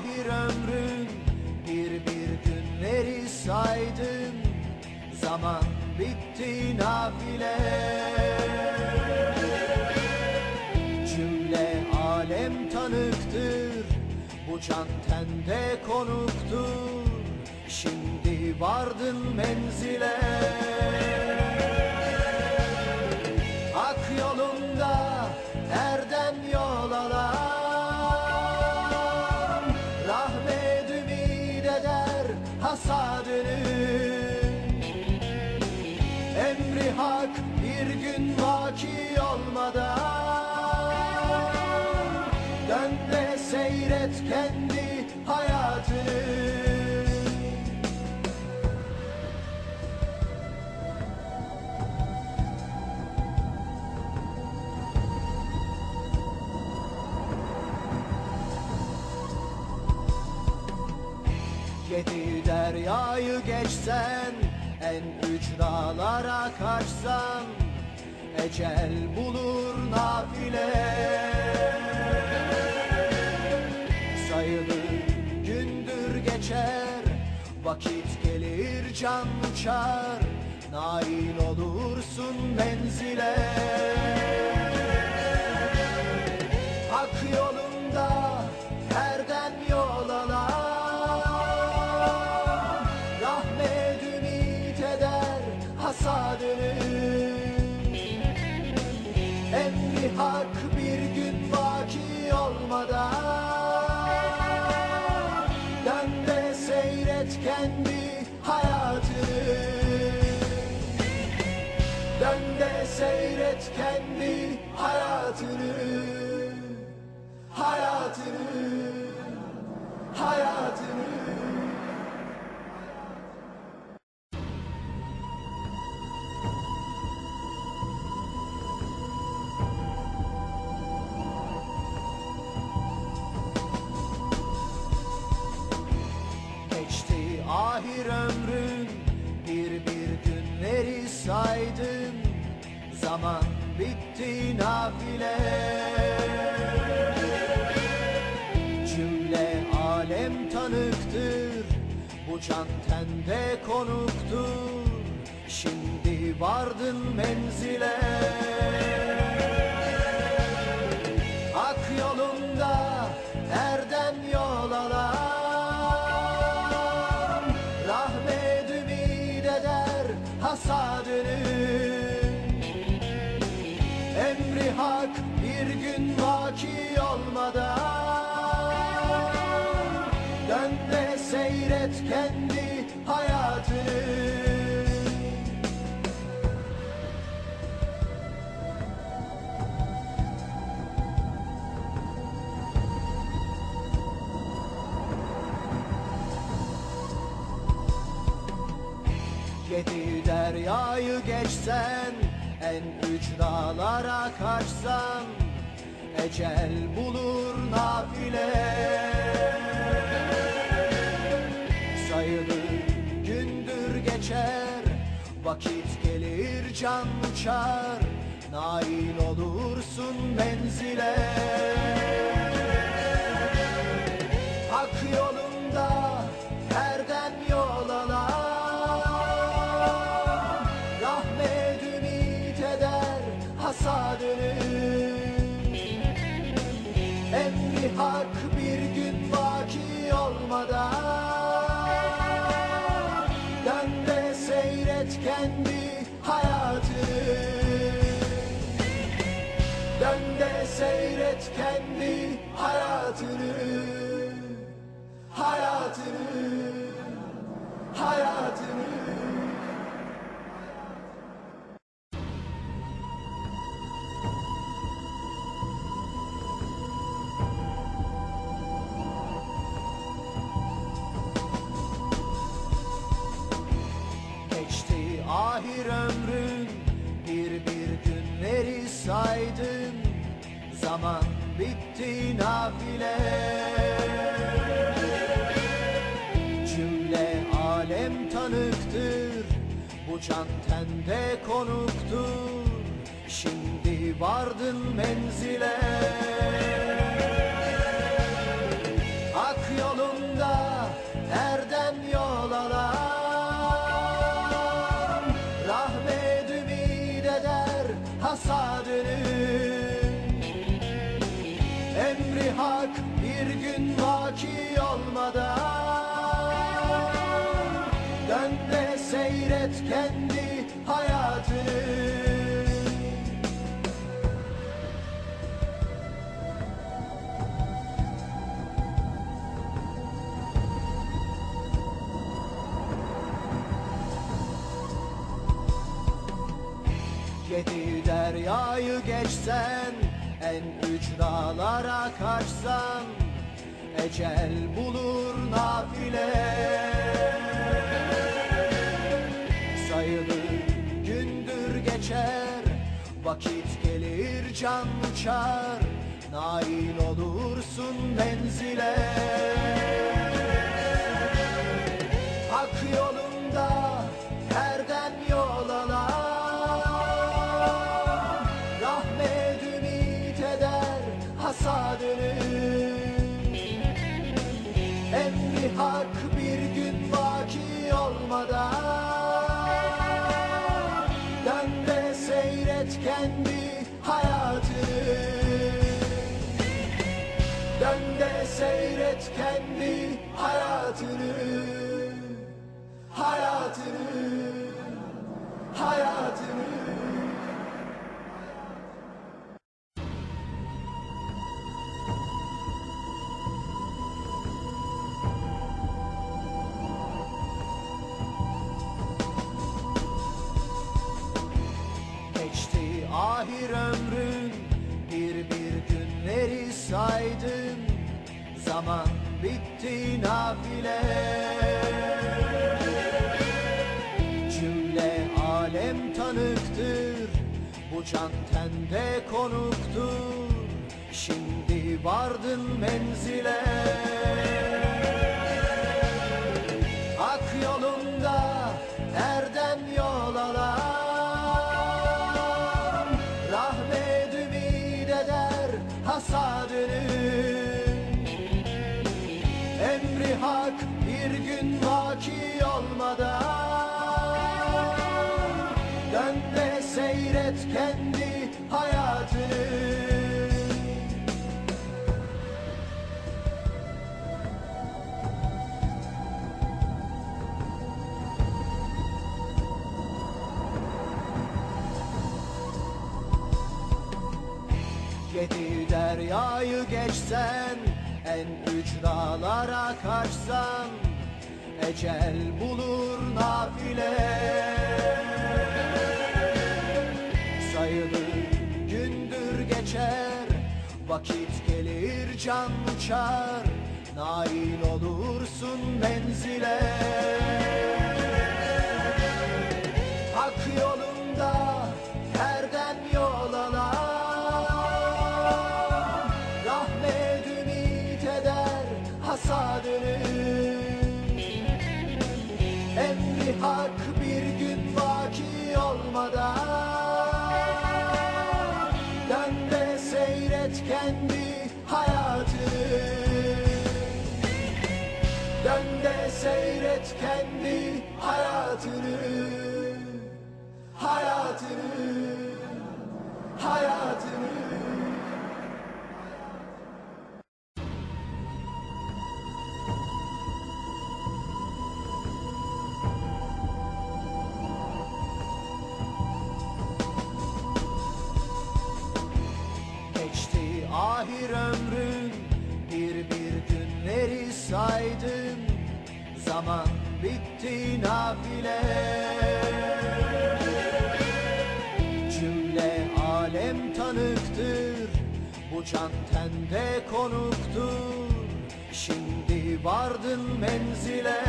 ahir ömrün Bir bir günleri saydın. Zaman bitti nafile. Cümle alem tanıktır Bu can tende konuktur. Şimdi vardın menzile gün vaki olmadan Dön de seyret kendi hayatını Yedi deryayı geçsen En ücralara kaçsan Ecel bulur nafile. Sayılı gündür geçer Vakit gelir can uçar. Nail olursun menzile Hayatını Hayatını Geçti ahir ömrün Bir bir günleri saydın. Zaman bitti nafile Can tende konuktur Şimdi vardın menzile. Hak yolunda nereden yol alan? Rahmet ümid eder hasadını deryayı geçsen En ücralara kaçsan Ecel bulur nafile. Sayılı gündür geçer Vakit gelir can uçar Nail olursun menzile seyret kendi hayatını Dön de seyret kendi hayatını. Hayatını. Hayatını Ahir ömrün Bir bir günleri saydın Zaman bitti nafile. Cümle alem tanıktır Bu can tende konuktur. Şimdi vardın menzile deryayı geçsen En ücralara kaçsan Ecel bulur nafile. Sayılı gündür geçer Vakit gelir can uçar Nail olursun menzile hak bir gün vaki olmadan Dön de seyret kendi hayatını. Dön de seyret kendi hayatını. Hayatını. Hayatını Zaman bitti nafile. Cümle alem tanıktır Bu can tende konuktur. Şimdi vardın menzile vaki olmadan Dön de seyret kendi hayatını. Yedi deryayı geçsen En ücralara kaçsan Ecel bulur nafile. Sayılı gündür geçer Vakit gelir can uçar. Nail olursun menzile Zaman bitti nafile. Cümle alem tanıktır Bu can tende konuktur. Şimdi vardın menzile.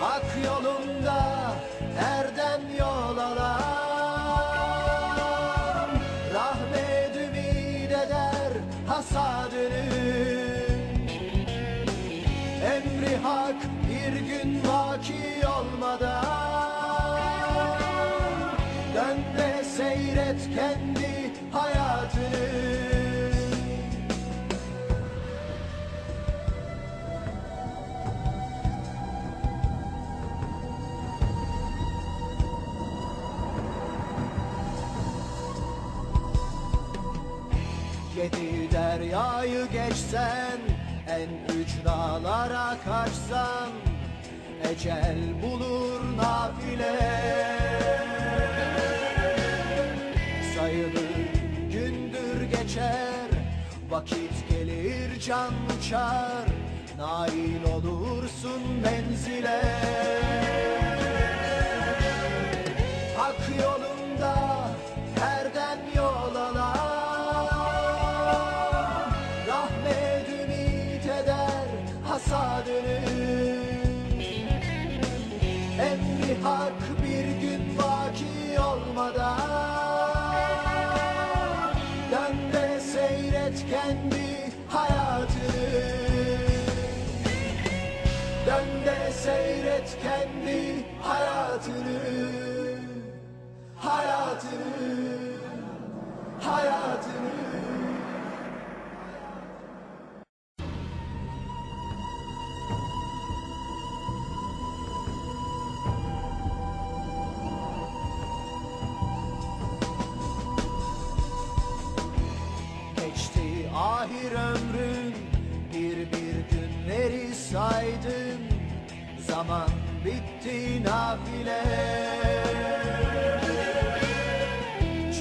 Hak yolunda erdem yol alan? Rahmet ümit eder hasadını Yedi deryayı geçsen En ücralara kaçsan Ecel bulur nafile. Sayılı gündür geçer Vakit gelir can uçar Nail olursun menzile seyret kendi hayatını Dön de seyret kendi hayatını. Hayatını. Hayatını Geçti ahir ömrün Bir bir günleri saydın Zaman bitti nafile.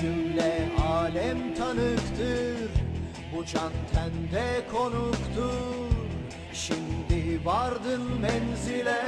Cümle alem tanıktır Bu can tende konuktur. Şimdi vardın menzile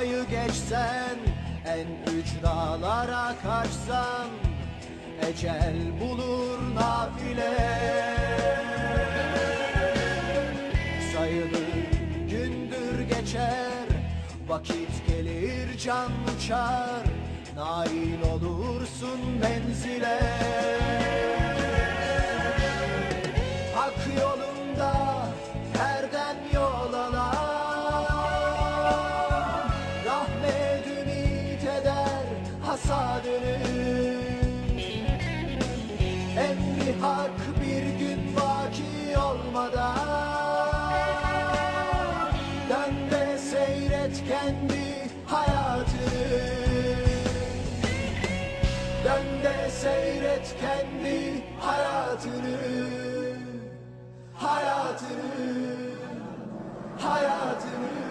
deryayı geçsen En ücralara kaçsan Ecel bulur nafile. Sayılı gündür geçer Vakit gelir can uçar Nail olursun menzile hak bir gün vaki olmadan Dön de seyret kendi hayatını. Dön de seyret kendi hayatını. Hayatını. Hayatını